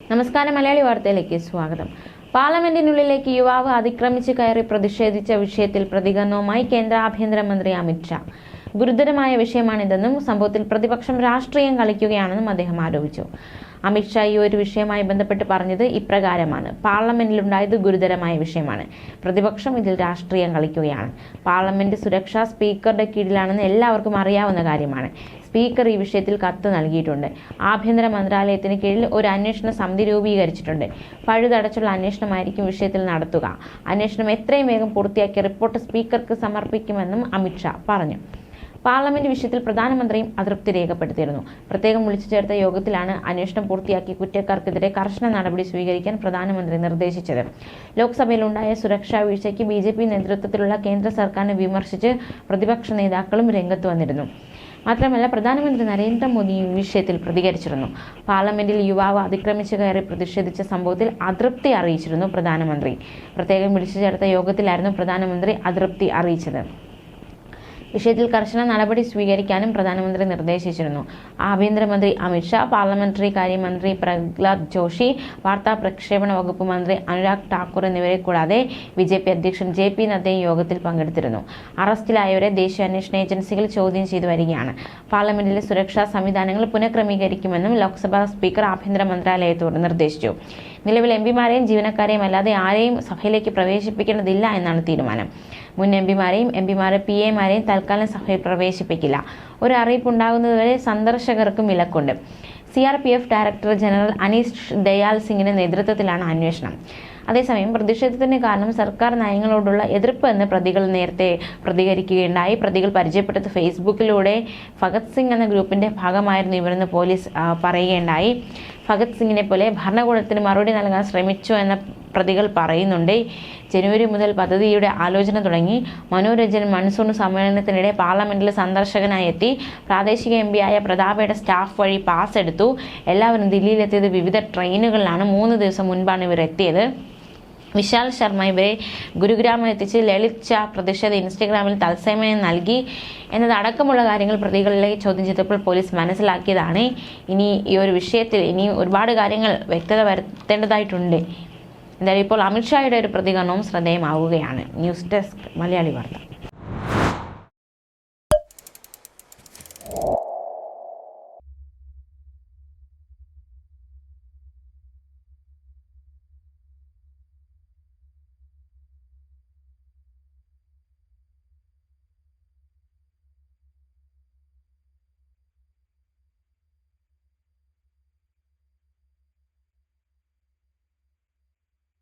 നമസ്കാരം മലയാളി വാർത്തയിലേക്ക് സ്വാഗതം. പാർലമെന്റിനുള്ളിലേക്ക് യുവാവ് അതിക്രമിച്ച് കയറി പ്രതിഷേധിച്ച വിഷയത്തിൽ പ്രതികരണവുമായി കേന്ദ്ര ആഭ്യന്തരമന്ത്രി അമിത്ഷാ ഗുരുതരമായ വിഷയമാണിതെന്നും സംഭവത്തിൽ പ്രതിപക്ഷം രാഷ്ട്രീയം കളിക്കുകയാണെന്നും അദ്ദേഹം ആരോപിച്ചു. അമിത്ഷാ ഈ ഒരു വിഷയവുമായി ബന്ധപ്പെട്ട് പറഞ്ഞത് ഇപ്രകാരമാണ്. പാർലമെന്റിലുണ്ടായത് ഗുരുതരമായ വിഷയമാണ്. പ്രതിപക്ഷം ഇതിൽ രാഷ്ട്രീയം കളിക്കുകയാണ്. പാർലമെന്റ് സുരക്ഷാ സ്പീക്കറുടെ കീഴിലാണെന്ന് എല്ലാവർക്കും അറിയാവുന്ന കാര്യമാണ്. സ്പീക്കർ ഈ വിഷയത്തിൽ കത്ത് നൽകിയിട്ടുണ്ട്. ആഭ്യന്തര മന്ത്രാലയത്തിന് കീഴിൽ ഒരു അന്വേഷണ സമിതി രൂപീകരിച്ചിട്ടുണ്ട്. പഴുതടച്ചുള്ള അന്വേഷണമായിരിക്കും വിഷയത്തിൽ നടത്തുക. അന്വേഷണം എത്രയും വേഗം പൂർത്തിയാക്കി റിപ്പോർട്ട് സ്പീക്കർക്ക് സമർപ്പിക്കുമെന്നും അമിത്ഷാ പറഞ്ഞു. പാർലമെന്റ് വിഷയത്തിൽ പ്രധാനമന്ത്രിയും അതൃപ്തി രേഖപ്പെടുത്തിയിരുന്നു. പ്രത്യേകം വിളിച്ചു ചേർത്ത യോഗത്തിലാണ് അന്വേഷണം പൂർത്തിയാക്കി കുറ്റക്കാർക്കെതിരെ കർശന നടപടി സ്വീകരിക്കാൻ പ്രധാനമന്ത്രി നിർദ്ദേശിച്ചത്. ലോക്സഭയിലുണ്ടായ സുരക്ഷാ വീഴ്ചയ്ക്ക് ബി ജെ പി നേതൃത്വത്തിലുള്ള കേന്ദ്ര സർക്കാരിനെ വിമർശിച്ച് പ്രതിപക്ഷ നേതാക്കളും രംഗത്ത് വന്നിരുന്നു. മാത്രമല്ല പ്രധാനമന്ത്രി നരേന്ദ്രമോദി ഈ വിഷയത്തിൽ പ്രതികരിച്ചിരുന്നു. പാർലമെന്റിൽ യുവാവ് അതിക്രമിച്ചു കയറി പ്രതിഷേധിച്ച സംഭവത്തിൽ അതൃപ്തി അറിയിച്ചിരുന്നു പ്രധാനമന്ത്രി. പ്രത്യേകം വിളിച്ചു ചേർത്ത യോഗത്തിലായിരുന്നു പ്രധാനമന്ത്രി അതൃപ്തി അറിയിച്ചത്. വിഷയത്തിൽ കർശന നടപടി സ്വീകരിക്കാനും പ്രധാനമന്ത്രി നിർദ്ദേശിച്ചിരുന്നു. ആഭ്യന്തരമന്ത്രി അമിത്ഷാ പാർലമെന്ററി കാര്യമന്ത്രി പ്രഹ്ലാദ് ജോഷി വാർത്താ പ്രക്ഷേപണ വകുപ്പ് മന്ത്രി അനുരാഗ് ഠാക്കൂർ എന്നിവരെ കൂടാതെ ബി ജെ പി അധ്യക്ഷൻ ജെ പി നദ്ദയും യോഗത്തിൽ പങ്കെടുത്തിരുന്നു. അറസ്റ്റിലായവരെ ദേശീയ അന്വേഷണ ഏജൻസികൾ ചോദ്യം ചെയ്തു വരികയാണ്. പാർലമെന്റിലെ സുരക്ഷാ സംവിധാനങ്ങൾ പുനഃക്രമീകരിക്കുമെന്നും ലോക്സഭാ സ്പീക്കർ ആഭ്യന്തര മന്ത്രാലയത്തോട് നിർദ്ദേശിച്ചു. നിലവിൽ എം പിമാരെയും ജീവനക്കാരെയും അല്ലാതെ ആരെയും സഭയിലേക്ക് പ്രവേശിപ്പിക്കേണ്ടതില്ല എന്നാണ് തീരുമാനം. മുൻ എം പിമാരെയും എം പിമാരെ പി എമാരെയും തൽക്കാലം സഭയിൽ പ്രവേശിപ്പിക്കില്ല. ഒരു അറിയിപ്പ് ഉണ്ടാകുന്നതുവരെ സന്ദർശകർക്കും വിലക്കുണ്ട്. C R P F director general Aneesh Dayal സിംഗിന്റെ നേതൃത്വത്തിലാണ് അന്വേഷണം. അതേസമയം പ്രതിഷേധത്തിന് കാരണം സർക്കാർ നയങ്ങളോടുള്ള എതിർപ്പ് എന്ന് പ്രതികൾ നേരത്തെ പ്രതികരിക്കുകയുണ്ടായി. പ്രതികൾ പരിചയപ്പെട്ടത് ഫേസ്ബുക്കിലൂടെ ഭഗത് സിംഗ് എന്ന ഗ്രൂപ്പിന്റെ ഭാഗമായിരുന്നു ഇവരെന്ന് പോലീസ് പറയുകയുണ്ടായി. ഭഗത് സിംഗിനെ പോലെ ഭരണകൂടത്തിന് മറുപടി നൽകാൻ ശ്രമിച്ചു എന്ന പ്രതികൾ പറയുന്നുണ്ട്. ജനുവരി മുതൽ പദ്ധതിയുടെ ആലോചന തുടങ്ങി. മനോരഞ്ജൻ മൺസൂൺ സമ്മേളനത്തിനിടെ പാർലമെന്റിൽ സന്ദർശകനായി എത്തി പ്രാദേശിക എം ആയ പ്രതാപയുടെ സ്റ്റാഫ് വഴി പാസ് എടുത്തു. എല്ലാവരും ദില്ലിയിലെത്തിയത് വിവിധ ട്രെയിനുകളിലാണ്. മൂന്ന് ദിവസം മുൻപാണ് ഇവർ എത്തിയത് വിശാൽ ശർമ്മ ഇവരെ ഗുരുഗ്രാമിൽ എത്തിച്ച് ലളിത് ഷാ പ്രതിഷേധ ഇൻസ്റ്റഗ്രാമിൽ തത്സമയം നൽകി എന്നതടക്കമുള്ള കാര്യങ്ങൾ പ്രതികളിലെ ചോദ്യം ചെയ്തപ്പോൾ പോലീസ് മനസ്സിലാക്കിയതാണ്. ഇനി ഈ ഒരു വിഷയത്തിൽ ഇനി ഒരുപാട് കാര്യങ്ങൾ വ്യക്തത വരുത്തേണ്ടതായിട്ടുണ്ട്. എന്തായാലും ഇപ്പോൾ അമിത്ഷായുടെ ഒരു പ്രതികരണവും ശ്രദ്ധേയമാവുകയാണ്. ന്യൂസ് ഡെസ്ക് മലയാളി വാർത്ത.